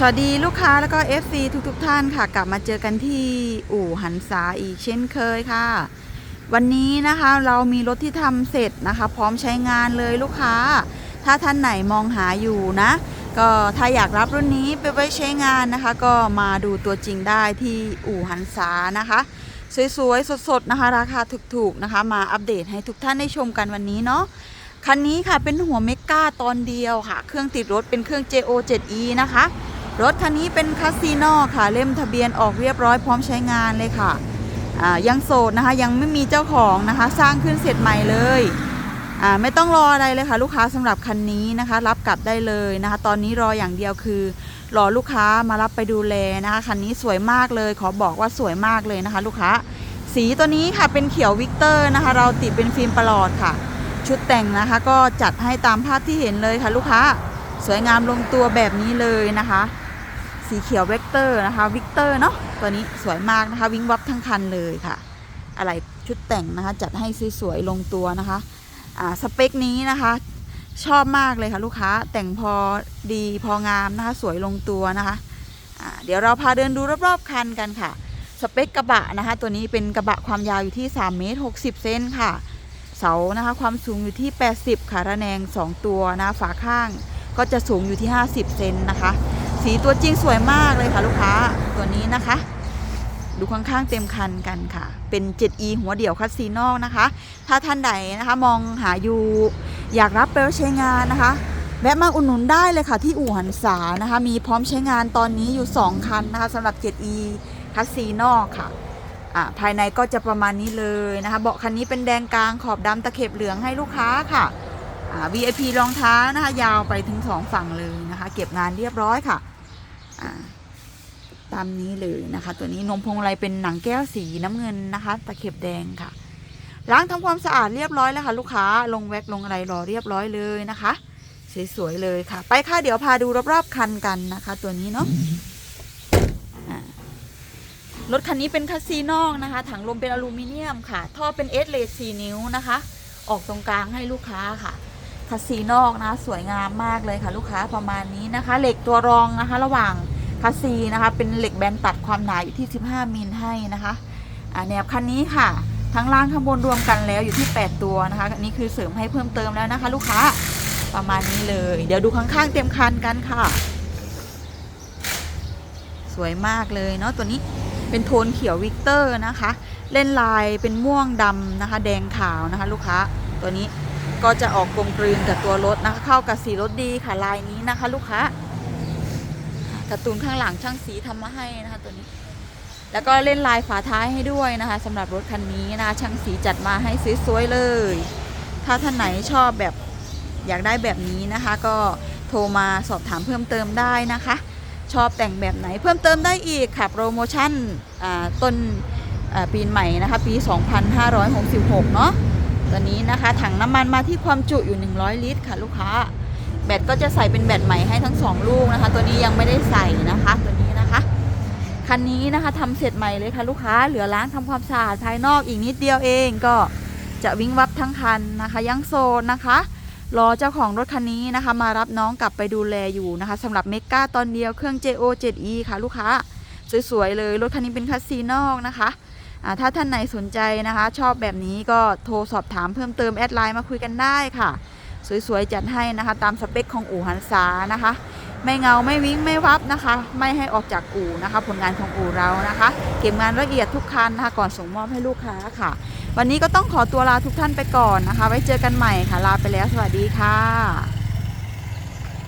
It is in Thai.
สวัสดีลูกค้าแล้วก็ FC ทุกทท่านค่ะ กลับมาเจอกันที่อู่หันษาอีกเช่นเคยค่ะ วันนี้นะคะเรามีรถที่ทำเสร็จนะคะ พร้อมใช้งานเลยลูกค้า ถ้าท่านไหนมองหาอยู่นะ ก็ถ้าอยากรับรุ่นนี้ไปไว้ใช้งานนะคะ ก็มาดูตัวจริงได้ที่อู่หันษานะคะ สวยๆ สดๆนะคะ ราคาถูกๆนะคะ มาอัปเดตให้ทุกท่านได้ชมกันวันนี้เนาะคันนี้ค่ะเป็นหัวเมก้าตอนเดียวค่ะ เครื่องติดรถเป็นเครื่อง JO 7E นะคะ รถคันนี้เป็นคาสิโนค่ะ เล่มทะเบียนออกเรียบร้อยพร้อมใช้งานเลยค่ะยังโสดนะคะยังไม่มีเจ้าของนะคะ สร้างขึ้นเสร็จใหม่เลยไม่ต้องรออะไรเลยค่ะ ลูกค้าสำหรับคันนี้นะคะ รับกลับได้เลยนะคะ ตอนนี้รออย่างเดียวคือ รอลูกค้ามารับไปดูแลนะคะคันนี้สวยมากเลย ขอบอกว่าสวยมากเลยนะคะ ลูกค้า สีตัวนี้ค่ะเป็นเขียววิกเตอร์นะคะ เราติดเป็นฟิล์มประหลอดค่ะ ชุดแต่งนะคะ ก็จัดให้ตามภาพที่เห็นเลยค่ะ ลูกค้า สวยงามลงตัวแบบนี้เลยนะคะ สีเขียวเวกเตอร์นะคะวิกเตอร์เนาะตัวนี้สวยมากนะคะ วิ่งวับทั้งคันเลยค่ะ อะไรชุดแต่งนะคะ จัดให้สวยๆลงตัวนะคะอ่าสเปคนี้นะคะชอบมากเลยค่ะลูกค้าแต่งพอดีพองามนะคะ สวยลงตัวนะคะอ่าเดี๋ยวเราพาเดินดูรอบๆคันกันค่ะ สเปคกระบะนะคะ ตัวนี้เป็นกระบะความยาวอยู่ที่3เมตร60 เซนค่ะ เสานะคะความสูงอยู่ที่ 80 ค่ะระแนง 2 ตัวนะฝาข้างก็จะสูงอยู่ที่ 50 เซนนะคะ สีตัวจริงสวยมากเลยค่ะ ลูกค้าตัวนี้นะคะ ดูข้างๆเต็มคันกันค่ะ เป็น 7e หัวเดี่ยวคัสซีนอกนะคะ ถ้าท่านใดนะคะมองหาอยู่อยากรับไปใช้งานนะคะแวะมาอุดหนุนได้เลยค่ะที่อู่หันษานะคะ มีพร้อมใช้งานตอนนี้อยู่ 2 คันนะคะสำหรับ 7e คัสซีนอกค่ะอ่าภายในก็จะประมาณนี้เลยนะคะเบาะคันนี้เป็นแดงกลางขอบดำตะเข็บเหลืองให้ลูกค้าค่ะอ่า VIP รองเท้านะคะยาวไปถึงสองฝั่งเลยนะคะ เก็บงานเรียบร้อยค่ะ อ่าตามนี้เลยนะคะ ตัวนี้นมพงมาลัยเป็นหนังแก้วสีน้ำเงินนะคะ ตะเข็บแดงค่ะ ล้างทำความสะอาดเรียบร้อยแล้วค่ะ ลูกค้าลงแว็กลงอะไรรอเรียบร้อยเลยนะคะ สวยๆเลยค่ะ ไปค่ะเดี๋ยวพาดูรอบๆคันกันนะคะ ตัวนี้เนาะรถคันนี้เป็นคัสซีนอกนะคะ ถังลมเป็นอลูมิเนียมค่ะ ท่อเป็นเอสเลส4นิ้วนะคะ ออกตรงกลางให้ลูกค้าค่ะ คัสซีนอกนะสวยงามมากเลยค่ะลูกค้าประมาณนี้นะคะ เหล็กตัวรองนะคะ ระหว่างคัสซีนะคะเป็นเหล็กแบนตัดความหนาอยู่ที่ 15 มิลให้นะคะแนบคันนี้ค่ะ ทั้งล่างข้างบนรวมกันแล้วอยู่ที่ 8 ตัวนะคะอันนี้คือเสริมให้เพิ่มเติมแล้วนะคะ ลูกค้าประมาณนี้เลย เดี๋ยวดูข้างๆเต็มคันกันค่ะ สวยมากเลยเนาะตัวนี้เป็นโทนเขียววิกเตอร์นะคะ เล่นลายเป็นม่วงดำนะคะ แดงขาวนะคะ ลูกค้าตัวนี้ ก็จะออกกลมกลืนกับตัวรถนะคะเข้ากับสีรถดีค่ะลายนี้นะคะ ลูกค้าการ์ตูนข้างหลังช่างสีทำมาให้นะคะตัวนี้ แล้วก็เล่นลายฝาท้ายให้ด้วยนะคะสำหรับรถคันนี้นะคะช่างสีจัดมาให้สวยๆเลย ถ้าท่านไหนชอบแบบอยากได้แบบนี้นะคะ ก็โทรมาสอบถามเพิ่มเติมได้นะคะ ชอบแต่งแบบไหนเพิ่มเติมได้อีกค่ะโปรโมชั่นต้นปีใหม่นะคะ ปี 2566 เนาะ ตัวนี้นะคะถังน้ำมันมาที่ความจุอยู่ 100 ลิตรค่ะ ลูกค้า แบตก็จะใส่เป็นแบตใหม่ให้ทั้ง 2 ลูกนะคะ ตัวนี้ยังไม่ได้ใส่นะคะตัวนี้นะคะคันนี้นะคะทำเสร็จใหม่เลยค่ะลูกค้าเหลือล้างทำความสะอาดภายนอกอีกนิดเดียวเองก็จะวิ่งวับทั้งคันนะคะยังโซนนะคะรอเจ้าของรถคันนี้นะคะ มารับน้องกลับไปดูแลอยู่นะคะสำหรับเมกาตอนเดียวเครื่อง JO 7E ค่ะ ลูกค้า สวย ๆ เลย รถคันนี้เป็นคัสซีนอกนะคะ ถ้าท่านไหนสนใจนะคะ ชอบแบบนี้ก็โทรสอบถามเพิ่มเติมแอดไลน์มาคุยกันได้ค่ะ สวยๆ จัดให้นะคะ ตามสเปคของอู่หันษานะคะ ไม่เงาไม่วิ่งไม่วับนะคะ ไม่ให้ออกจากอู่นะคะ ผลงานของอู่เรานะคะ เก็บงานละเอียดทุกคันนะคะก่อนส่งมอบให้ลูกค้าค่ะ วันนี้ก็ต้องขอตัวลาทุกท่านไปก่อนนะคะ ไว้เจอกันใหม่ค่ะลาไปแล้วสวัสดีค่ะ